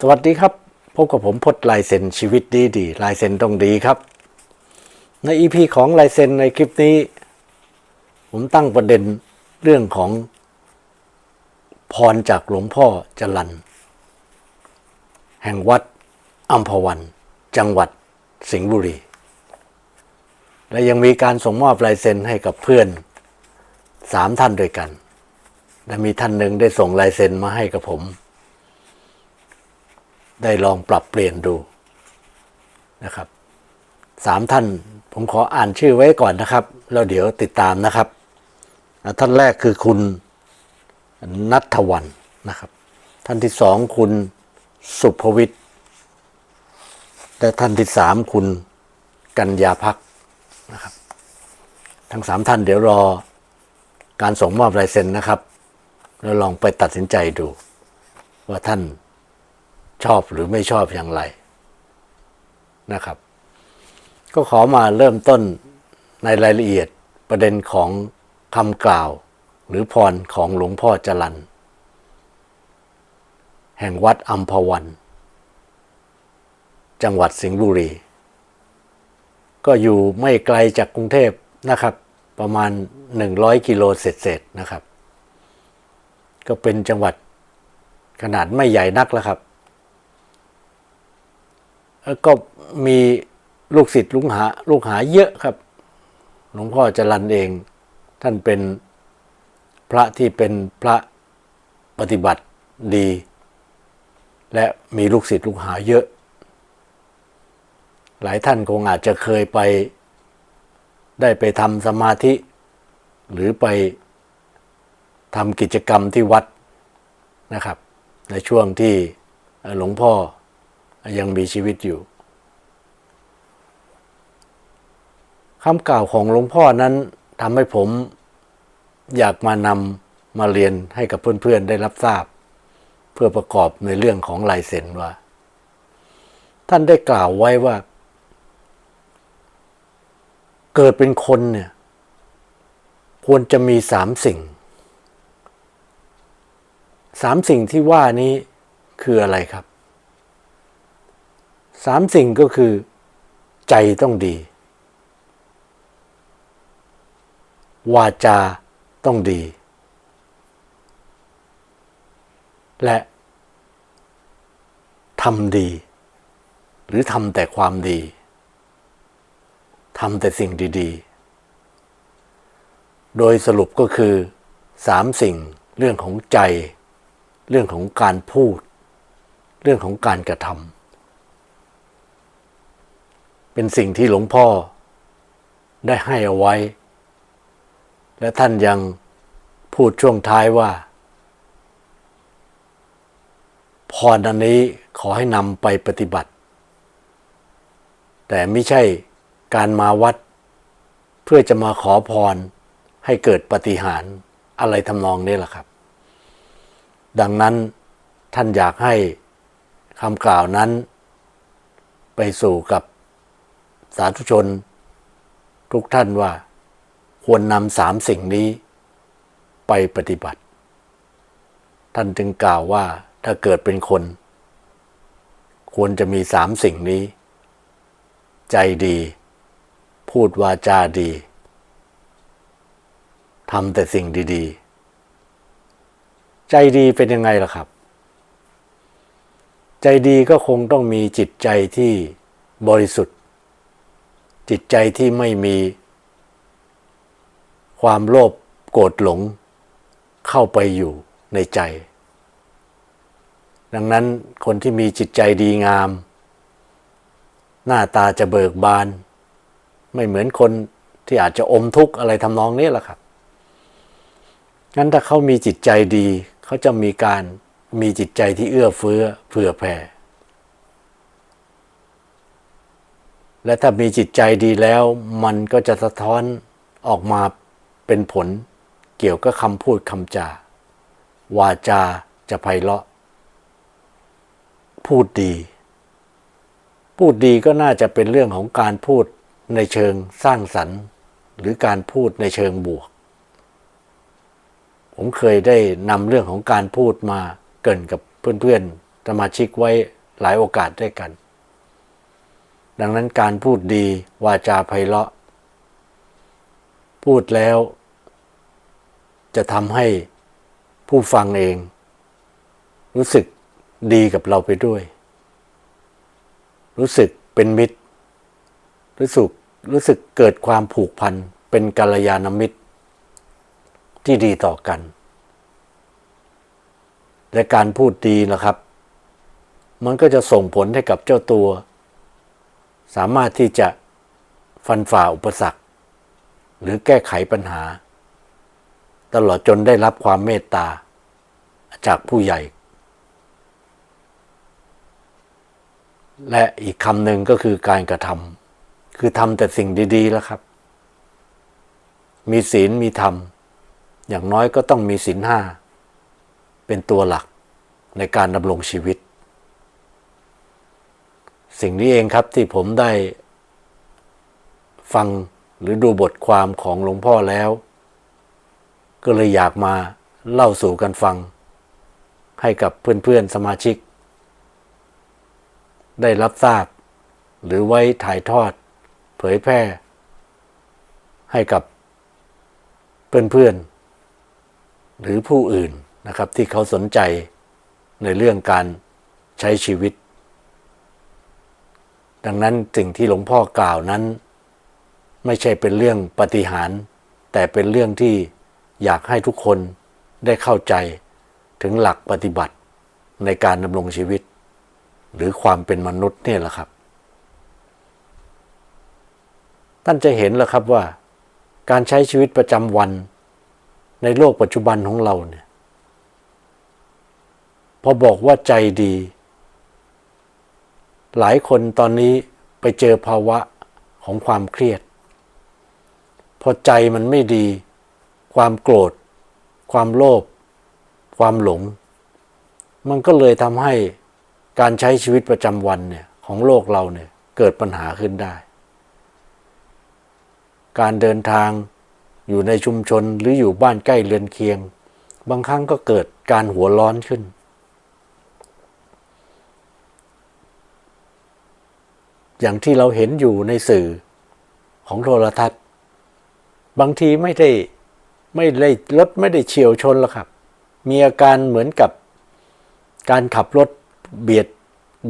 สวัสดีครับ พบกับผมพดลายเซ็นชีวิตดีดีลายเซ็นต้องดีครับ ในอีพีของลายเซ็นในคลิปนี้ ผมตั้งประเด็นเรื่องของ พรจากหลวงพ่อจรัน แห่งวัดอัมพวัน จังหวัดสิงห์บุรี และยังมีการส่งมอบลายเซ็นให้กับเพื่อนสามท่านด้วยกัน และมีท่านหนึ่งได้ส่งลายเซ็นมาให้กับผม ได้ลองปรับเปลี่ยนดูนะครับสามท่านผมขออ่านชื่อไว้ก่อนนะครับ แล้วเดี๋ยวติดตามนะครับ ท่านแรกคือคุณนัทวันนะครับ ท่านที่สองคุณสุภวิทย์และท่านที่สามคุณกัญญาพักนะครับ ทั้งสามท่านเดี๋ยวรอการส่งมอบลายเซ็นนะครับ แล้วลองไปตัดสินใจดู ว่าท่าน ชอบหรือไม่ชอบอย่างไรนะครับ ก็ขอมาเริ่มต้นในรายละเอียดประเด็นของคำกล่าว หรือพรของหลวงพ่อจรันแห่งวัดอัมพวัน จังหวัดสิงห์บุรี ก็อยู่ไม่ไกลจากกรุงเทพนะครับ ประมาณ 100 กิโลเศษๆนะครับ ก็เป็นจังหวัดขนาดไม่ใหญ่นักแล้วครับ ก็มีลูกศิษย์ลูกหาลูกหาเยอะครับ หลวงพ่อจรันเอง ท่านเป็นพระที่เป็นพระปฏิบัติดี และมีลูกศิษย์ลูกหาเยอะ หลายท่านคงอาจจะเคยไป ได้ไปทำสมาธิ หรือไปทำกิจกรรมที่วัดนะครับ ในช่วงที่หลวงพ่อ ยังมีชีวิตอยู่คำกล่าวของหลวงพ่อนั้นทำให้ผมอยากมานำมาเรียนให้กับเพื่อนๆได้รับทราบ เพื่อประกอบในเรื่องของลายเซ็นว่า ท่านได้กล่าวไว้ว่า เกิดเป็นคนเนี่ยควรจะมีสามสิ่งสามสิ่งที่ว่านี้คืออะไรครับ สามสิ่งก็คือ ใจต้องดี วาจาต้องดี และทำดี หรือทำแต่ความดีทำแต่สิ่งดีๆ โดยสรุปก็คือสามสิ่งเรื่องของใจ เรื่องของการพูด เรื่องของการกระทำ เป็นสิ่งที่หลวงพ่อได้ให้เอาไว้ และท่านยังพูดช่วงท้ายว่า พรอันนี้ขอให้นำไปปฏิบัติ แต่ไม่ใช่การมาวัด เพื่อจะมาขอพรให้เกิดปฏิหารอะไรทำนองนี้แหละครับ ดังนั้นท่านอยากให้คำกล่าวนั้น ไปสู่กับ สาธุชน ทุกท่านว่าควรนำสามสิ่งนี้ไปปฏิบัติ ท่านจึงกล่าวว่าถ้าเกิดเป็นคน ควรจะมีสามสิ่งนี้ ใจดี พูดวาจาดีทำแต่สิ่งดีๆ ใจดีเป็นยังไงล่ะครับ ใจดีก็คงต้องมีจิตใจที่บริสุทธิ์ จิตใจที่ไม่มีความโลภโกรธหลงเข้าไปอยู่ในใจ ดังนั้นคนที่มีจิตใจดีงาม หน้าตาจะเบิกบาน ไม่เหมือนคนที่อาจจะอมทุกข์อะไรทำนองนี้แหละครับงั้นถ้าเขามีจิตใจดี เขาจะมีการมีจิตใจที่เอื้อเฟื้อเผื่อแผ่ และถ้ามีจิตใจดีแล้ว มันก็จะสะท้อนออกมาเป็นผล เกี่ยวกับคำพูดคำจา วาจาจะไพเราะ พูดดี พูดดีก็น่าจะเป็นเรื่องของการพูดในเชิงสร้างสรรค์ หรือการพูดในเชิงบวก ผมเคยได้นำเรื่องของการพูดมาเกินกับเพื่อนๆสมาชิกไว้หลายโอกาสด้วยกัน ดังนั้นการพูดดีวาจาไพเราะ พูดแล้ว จะทำให้ผู้ฟังเอง รู้สึกดีกับเราไปด้วย รู้สึกเป็นมิตร รู้สึกรู้สึกเกิดความผูกพันเป็นกัลยาณมิตร ที่ดีต่อกัน และการพูดดีนะครับ มันก็จะส่งผลให้กับเจ้าตัว สามารถที่จะฟันฝ่าอุปสรรค หรือแก้ไขปัญหา ตลอดจนได้รับความเมตตา จากผู้ใหญ่ และอีกคำหนึ่งก็คือการกระทำคือทำแต่สิ่งดี ๆ แล้วครับ มีศีลมีธรรม อย่างน้อยก็ต้องมีศีลห้า เป็นตัวหลักในการดำรงชีวิต สิ่งนี้เองครับที่ผมได้ฟังหรือดูบทความของหลวงพ่อแล้ว ก็เลยอยากมาเล่าสู่กันฟัง ให้กับเพื่อนๆสมาชิก ได้รับทราบ หรือไว้ถ่ายทอด เผยแพร่ ให้กับเพื่อนๆ หรือผู้อื่นนะครับที่เขาสนใจในเรื่องการใช้ชีวิต ดังนั้นสิ่งที่หลวงพ่อกล่าวนั้น ไม่ใช่เป็นเรื่องปฏิหาร แต่เป็นเรื่องที่อยากให้ทุกคนได้เข้าใจถึงหลักปฏิบัติในการดำรงชีวิต หรือความเป็นมนุษย์เนี่ยแหละครับ ท่านจะเห็นแล้วครับว่า การใช้ชีวิตประจำวันในโลกปัจจุบันของเราเนี่ยพอบอกว่าใจดี หลายคนตอนนี้ไปเจอภาวะของความเครียด พอใจมันไม่ดี ความโกรธ ความโลภความหลง มันก็เลยทำให้การใช้ชีวิตประจำวันเนี่ยของโลกเราเนี่ยเกิดปัญหาขึ้นได้ การเดินทางอยู่ในชุมชนหรืออยู่บ้านใกล้เรือนเคียง บางครั้งก็เกิดการหัวร้อนขึ้น อย่างที่เราเห็นอยู่ในสื่อของโทรทัศน์ บางทีไม่ได้ไม่ได้รถไม่ได้เฉียวชนหรอกครับ มีอาการเหมือนกับการขับรถเบียด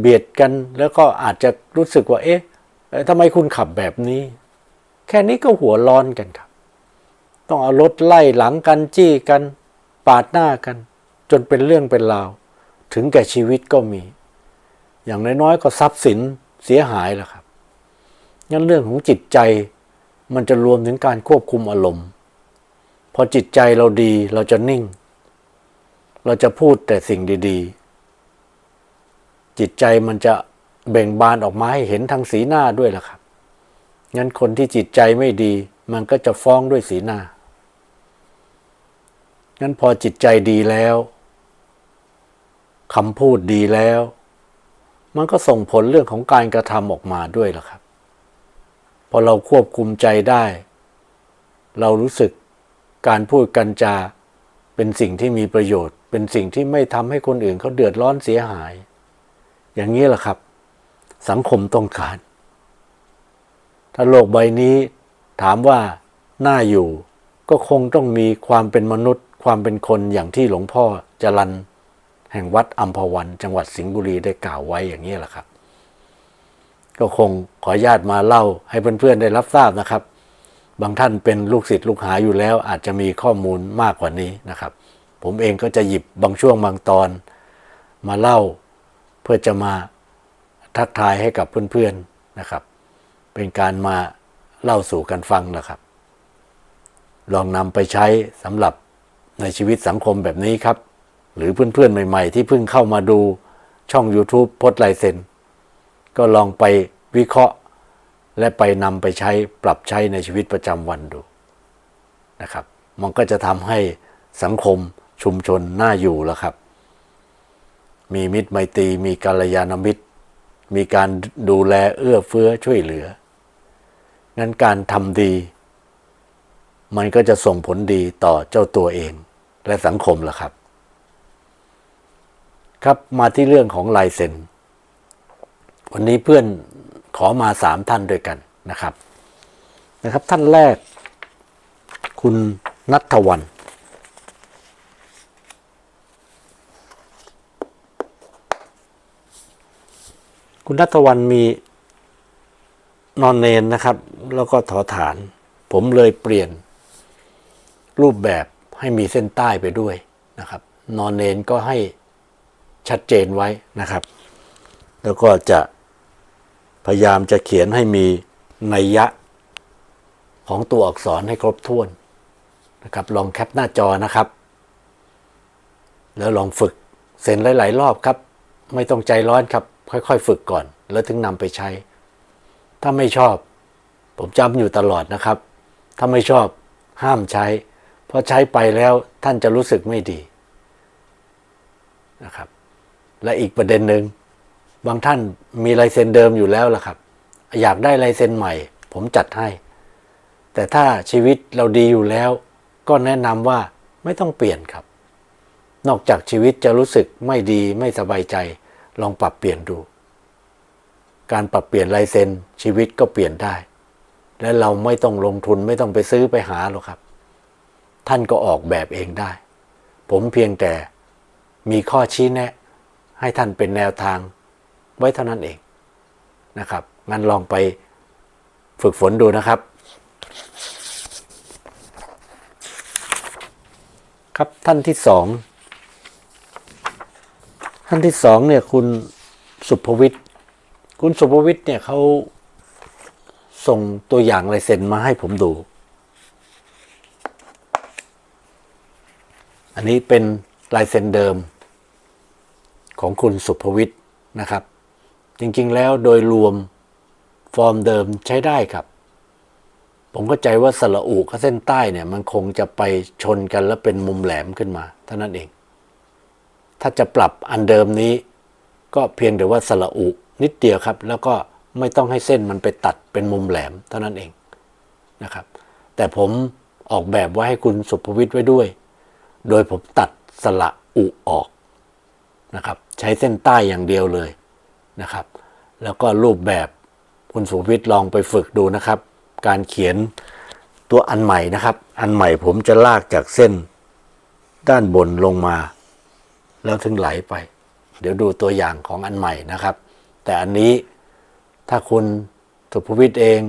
เบียดกัน แล้วก็อาจจะรู้สึกว่า เอ๊ะทำไมคุณขับแบบนี้ แค่นี้ก็หัวร้อนกันครับ ต้องเอารถไล่หลังกันจี้กัน ปาดหน้ากัน จนเป็นเรื่องเป็นราว ถึงแก่ชีวิตก็มี อย่างน้อยๆก็ทรัพย์สิน เสียหายแหละครับงั้นเรื่องของจิตใจมันจะรวมถึงการควบคุมอารมณ์ พอจิตใจเราดีเราจะนิ่ง เราจะพูดแต่สิ่งดีๆ จิตใจมันจะเบ่งบานออกมาให้เห็นทางสีหน้าด้วยล่ะครับ งั้นคนที่จิตใจไม่ดี มันก็จะฟ้องด้วยสีหน้า งั้นพอจิตใจดีแล้วคำพูดดีแล้ว มันก็ส่งผลเรื่องของการกระทำออกมาด้วยล่ะครับ พอเราควบคุมใจได้ เรารู้สึกการพูดกันจาเป็นสิ่งที่มีประโยชน์ เป็นสิ่งที่ไม่ทำให้คนอื่นเขาเดือดร้อนเสียหาย อย่างนี้แหละครับ สังคมต้องการ ถ้าโลกใบนี้ถามว่าน่าอยู่ก็คงต้องมีความเป็นมนุษย์ ความเป็นคนอย่างที่หลวงพ่อจรัน แห่งวัดอัมพวัน จังหวัดสิงห์บุรีได้กล่าวไว้อย่างนี้แหละครับ ก็คงขออนุญาตมาเล่าให้เพื่อนๆได้รับทราบนะครับ บางท่านเป็นลูกศิษย์ลูกหาอยู่แล้ว อาจจะมีข้อมูลมากกว่านี้นะครับ ผมเองก็จะหยิบบางช่วงบางตอน มาเล่าเพื่อจะมาทักทายให้กับเพื่อนๆนะครับ เป็นการมาเล่าสู่กันฟังนะครับ ลองนำไปใช้สำหรับในชีวิตสังคมแบบนี้ครับ หรือเพื่อนๆใหม่ ๆ ที่เพิ่งเข้ามาดูช่อง YouTube พดลายเซ็นก็ลองไปวิเคราะห์ และไปนำไปใช้ปรับใช้ในชีวิตประจำวันดูนะครับ มันก็จะทำให้สังคมชุมชนน่าอยู่แล้วครับ มีมิตรไมตรีมีกัลยาณมิตร มีการดูแลเอื้อเฟื้อช่วยเหลืองั้นการทำดี มันก็จะส่งผลดีต่อเจ้าตัวเองและสังคมล่ะครับ ครับมาที่เรื่องของลายเซ็นวันนี้เพื่อนขอมาสามท่านด้วยกันนะครับ นะครับ ท่านแรก คุณนัทวันคุณนัทวันมีนอนเนนนะครับ แล้วก็ถอฐาน ผมเลยเปลี่ยน รูปแบบให้มีเส้นใต้ไปด้วยนะครับ นอนเนนก็ให้ ชัดเจนไว้นะครับ แล้วก็จะพยายามจะเขียนให้มีนัยยะของตัวอักษรให้ครบถ้วนนะครับ ลองแคปหน้าจอนะครับ แล้วลองฝึกเซ็นหลาย ๆ รอบครับ ไม่ต้องใจร้อนครับ ค่อย ๆ ฝึกก่อน แล้วถึงนำไปใช้ ถ้าไม่ชอบ ผมจำอยู่ตลอดนะครับ ถ้าไม่ชอบห้ามใช้ เพราะใช้ไปแล้วท่านจะรู้สึกไม่ดีนะครับ และอีกประเด็นหนึ่งบางท่านมีลายเซ็นเดิมอยู่แล้วล่ะครับ อยากได้ลายเซ็นใหม่ ผมจัดให้ แต่ถ้าชีวิตเราดีอยู่แล้ว ก็แนะนำว่าไม่ต้องเปลี่ยนครับ นอกจากชีวิตจะรู้สึกไม่ดีไม่สบายใจ ลองปรับเปลี่ยนดู การปรับเปลี่ยนลายเซ็นชีวิตก็เปลี่ยนได้ และเราไม่ต้องลงทุนไม่ต้องไปซื้อไปหาหรอกครับ ท่านก็ออกแบบเองได้ ผมเพียงแต่มีข้อชี้แนะ ให้ท่านเป็นแนวทางไว้เท่านั้นเองนะครับ งั้นลองไปฝึกฝนดูนะครับ ครับท่านที่สองท่านที่สองเนี่ยคุณสุภวิทย์ คุณสุภวิทย์เนี่ยเขาส่งตัวอย่างลายเซ็นมาให้ผมดู อันนี้เป็นลายเซ็นเดิม ของคุณสุภวิทย์นะครับ จริงๆแล้วโดยรวมฟอร์มเดิมใช้ได้ครับ ผมเข้าใจว่าสระอุกับเส้นใต้เนี่ยมันคงจะไปชนกันแล้วเป็นมุมแหลมขึ้นมาเท่านั้นเอง ถ้าจะปรับอันเดิมนี้ ก็เพียงแต่ว่าสระอุนิดเดียวครับ แล้วก็ไม่ต้องให้เส้นมันไปตัดเป็นมุมแหลมเท่านั้นเองนะครับ แต่ผมออกแบบไว้ให้คุณสุภวิทย์ไว้ด้วย โดยผมตัดสระอุออก นะครับใช้เส้นใต้อย่างเดียวเลยนะครับ แล้วก็รูปแบบคุณสุวิทย์ลองไปฝึกดูนะครับ การเขียนตัวอันใหม่นะครับ อันใหม่ผมจะลากจากเส้นด้านบนลงมา แล้วถึงไหลไป เดี๋ยวดูตัวอย่างของอันใหม่นะครับ แต่อันนี้ถ้าคุณสุภวิทย์เอง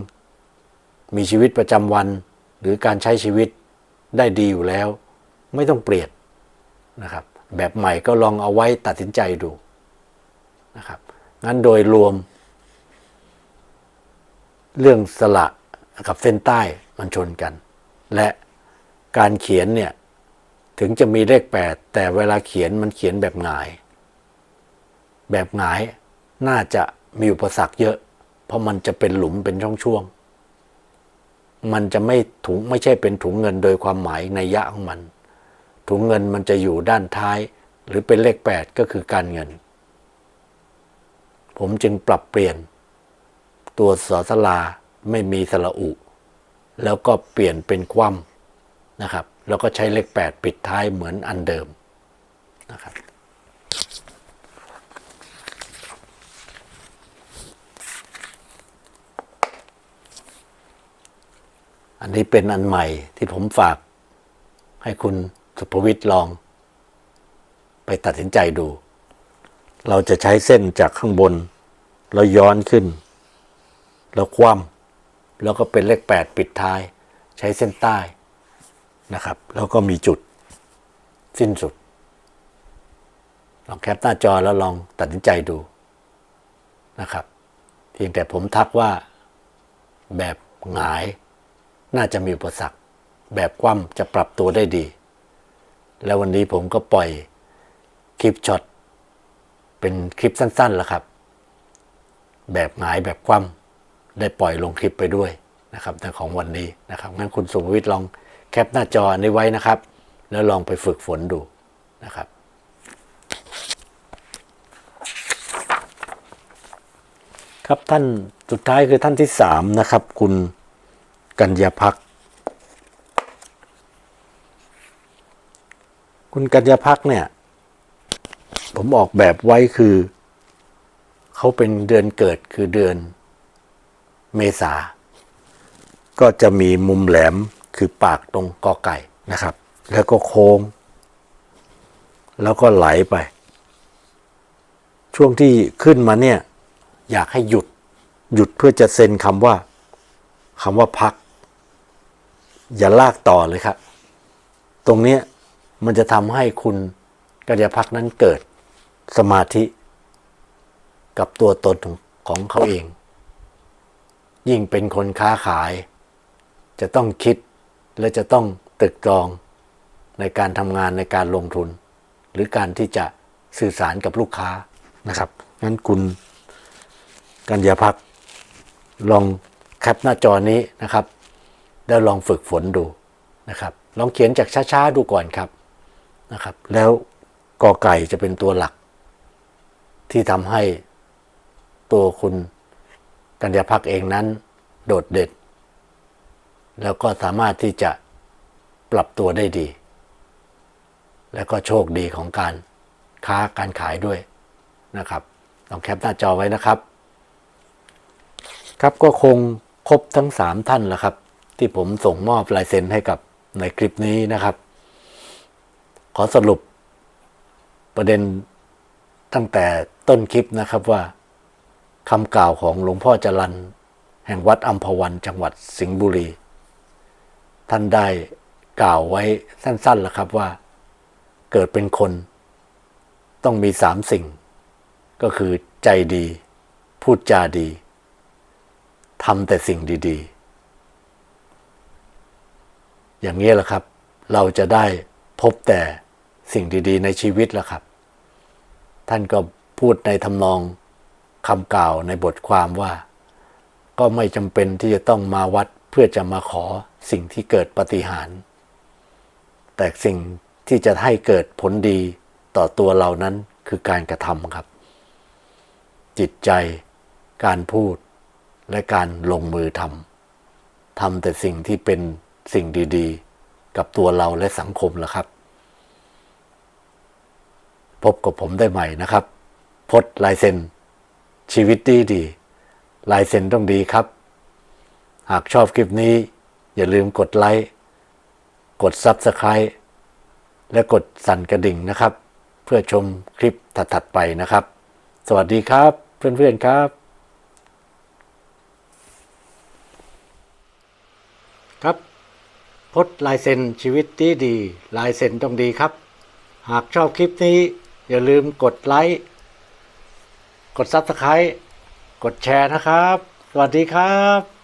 มีชีวิตประจำวัน หรือการใช้ชีวิตได้ดีอยู่แล้ว ไม่ต้องเปลี่ยนนะครับ แบบใหม่ก็ลองเอาไว้ตัดสินใจดูนะครับงั้นโดยรวม เรื่องสละกับเส้นใต้มันชนกัน และการเขียนเนี่ยถึงจะมีเลขแปดแต่เวลาเขียนมันเขียนแบบหงาย แบบหงายน่าจะมีอุปสรรคเยอะ เพราะมันจะเป็นหลุมเป็นช่องช่วง มันจะไม่ถุงไม่ใช่เป็นถุงเงินโดยความหมายในยะของมัน ถุงเงินมันจะอยู่ด้านท้าย หรือเป็นเลขแปดก็คือการเงิน ผมจึงปรับเปลี่ยน ตัวสอสลาไม่มีสระอุ แล้วก็เปลี่ยนเป็นคว่ำนะครับ แล้วก็ใช้เลขแปดปิดท้ายเหมือนอันเดิมนะครับอันนี้เป็นอันใหม่ที่ผมฝากให้คุณ สุภวิทย์ลอง ไปตัดสินใจดู เราจะใช้เส้นจากข้างบน แล้วย้อนขึ้น แล้วคว่ำแล้วก็เป็นเลขแปดปิดท้าย ใช้เส้นใต้นะครับ แล้วก็มีจุดสิ้นสุด ลองแคปหน้าจอแล้วลองตัดสินใจดูนะครับ เพียงแต่ผมทักว่าแบบหงาย น่าจะมีอุปสรรค แบบคว่ำจะปรับตัวได้ดี แล้ววันนี้ผมก็ปล่อยคลิปช็อตเป็นคลิปสั้นๆแล้วครับ แบบหงายแบบคว่ำได้ปล่อยลงคลิปไปด้วยนะครับในของวันนี้นะครับงั้นคุณสุภวิทย์ลองแคปหน้าจอนนี้ไว้นะครับ แล้วลองไปฝึกฝนดูนะครับครับท่านสุดท้ายคือท่านที่สามนะครับ คุณกัญญาพัก คุณกัญญาพักเนี่ย ผมออกแบบไว้คือ เขาเป็นเดือนเกิดคือเดือนเมษา ก็จะมีมุมแหลมคือปากตรงกอไก่นะครับ แล้วก็โค้ง แล้วก็ไหลไป ช่วงที่ขึ้นมาเนี่ย อยากให้หยุดหยุดเพื่อจะเซ็นคำว่าคำว่าพัก อย่าลากต่อเลยครับ ตรงเนี้ย มันจะทำให้คุณกัญญาพักนั้นเกิดสมาธิ กับตัวตนของเขาเอง ยิ่งเป็นคนค้าขาย จะต้องคิดและจะต้องตึกตรองในการทำงานในการลงทุน หรือการที่จะสื่อสารกับลูกค้านะครับงั้นคุณกัญญาพักลองแคปหน้าจอนี้นะครับ แล้วลองฝึกฝนดูนะครับ ลองเขียนจากช้าๆดูก่อนครับ นะครับ แล้วกอไก่จะเป็นตัวหลัก ที่ทำให้ตัวคุณกัญญาพักเองนั้น โดดเด่นแล้วก็สามารถที่จะปรับตัวได้ดี แล้วก็โชคดีของการค้าการขายด้วยนะครับลองแคปหน้าจอไว้นะครับ ครับก็คงครบทั้งสามท่านแล้วครับ ที่ผมส่งมอบลายเซ็นให้กับในคลิปนี้นะครับ ขอสรุปประเด็นตั้งแต่ต้นคลิปนะครับว่าคำกล่าวของหลวงพ่อจรันแห่งวัดอัมพวันจังหวัดสิงห์บุรี ท่านได้กล่าวไว้สั้นๆแล้วครับว่า เกิดเป็นคน ต้องมีสามสิ่ง ก็คือใจดี พูดจาดีทำแต่สิ่งดีๆ อย่างนี้แหละครับ เราจะได้พบแต่ สิ่งดีๆ ในชีวิตแล้วครับ ท่านก็พูดในทำนองคำกล่าวในบทความว่า ก็ไม่จำเป็นที่จะต้องมาวัดเพื่อจะมาขอสิ่งที่เกิดปฏิหาร แต่สิ่งที่จะให้เกิดผลดีต่อตัวเรานั้นคือการกระทำครับ จิตใจ การพูดและการลงมือทำทำแต่สิ่งที่เป็นสิ่งดี ๆ กับตัวเราและสังคมแล้วครับ พบกับผมได้ใหม่นะครับ พดลายเซ็น ชีวิตดีดี ลายเซ็นต้องดีครับ หากชอบคลิปนี้ อย่าลืมกดไลค์ กด Subscribe และกดสั่นกระดิ่งนะครับ เพื่อชมคลิปถัดๆไปนะครับ สวัสดีครับ เพื่อนๆครับครับพดลายเซ็นชีวิตดีดี ลายเซ็นต้องดีครับ หากชอบคลิปนี้ อย่าลืมกดไลค์ กด Subscribe กดแชร์นะครับ สวัสดีครับ